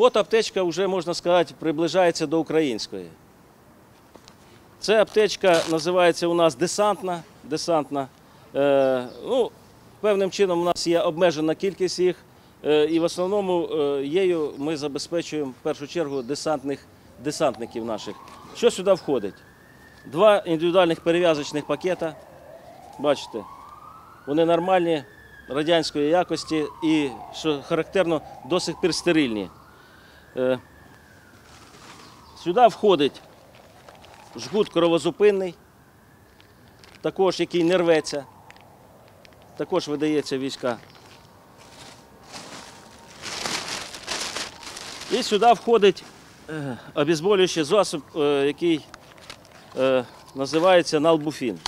От аптечка вже, можна сказати, приближається до української. Це аптечка називається у нас десантна. десантна. Е, ну, певним чином у нас є обмежена кількість їх. Е, і в основному е, її ми забезпечуємо в першу чергу десантних, десантників наших. Що сюди входить? Два індивідуальних перев'язочних пакета. Бачите, вони нормальні, радянської якості і, що характерно, до сих пір стерильні. Е, Сюди входить жгут кровозупинний, також який не рветься, також видається війська. І сюди входить е, обезболюючий засіб, е, який називається налбуфін.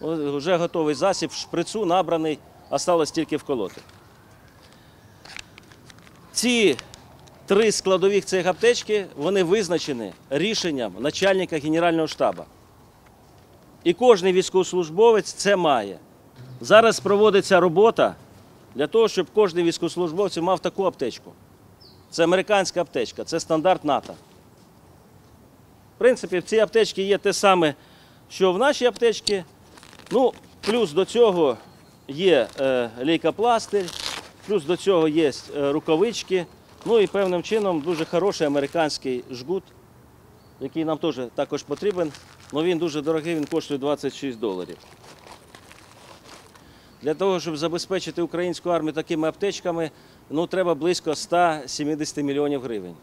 Вже готовий засіб, в шприцу набраний, осталось тільки вколоти. Ці три складових цих аптечки вони визначені рішенням начальника Генерального штабу. І кожен військовослужбовець це має. Зараз проводиться робота для того, щоб кожен військовослужбовець мав таку аптечку. Це американська аптечка, це стандарт НАТО. В принципі, в цій аптечці є те саме, що в нашій аптечці. Ну, плюс до цього є е, лейкопластир, плюс до цього є е, рукавички. Ну і певним чином дуже хороший американський жгут, який нам теж також потрібен. але він дуже дорогий, він коштує 26 доларів. Для того, щоб забезпечити українську армію такими аптечками, ну, треба близько 170 мільйонів гривень.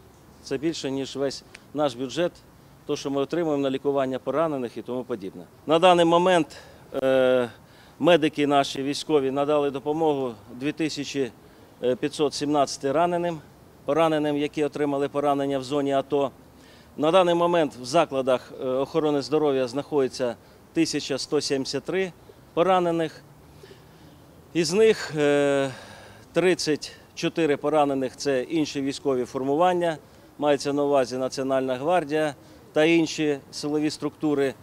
Це більше, ніж весь наш бюджет, то, що ми отримуємо на лікування поранених і тому подібне. На даний момент е, медики наші військові надали допомогу 2517 раненим, пораненим, які отримали поранення в зоні АТО. На даний момент в закладах е, охорони здоров'я знаходиться 1173 поранених. Із них е, 34 поранених це інші військові формування, мається на увазі Національна гвардія та інші силові структури.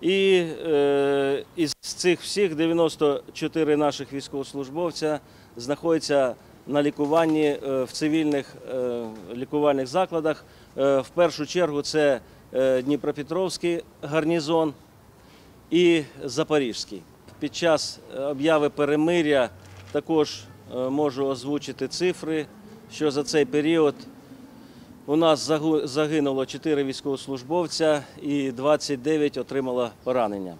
І е, із цих всіх 94 наших військовослужбовця знаходяться на лікуванні е, в цивільних е, лікувальних закладах. Е, в першу чергу це Дніпропетровський гарнізон і Запорізький. Під час обяви перемиря також можу озвучити цифри, що за цей період у нас загинуло 4 військовослужбовця і 29 отримало поранення.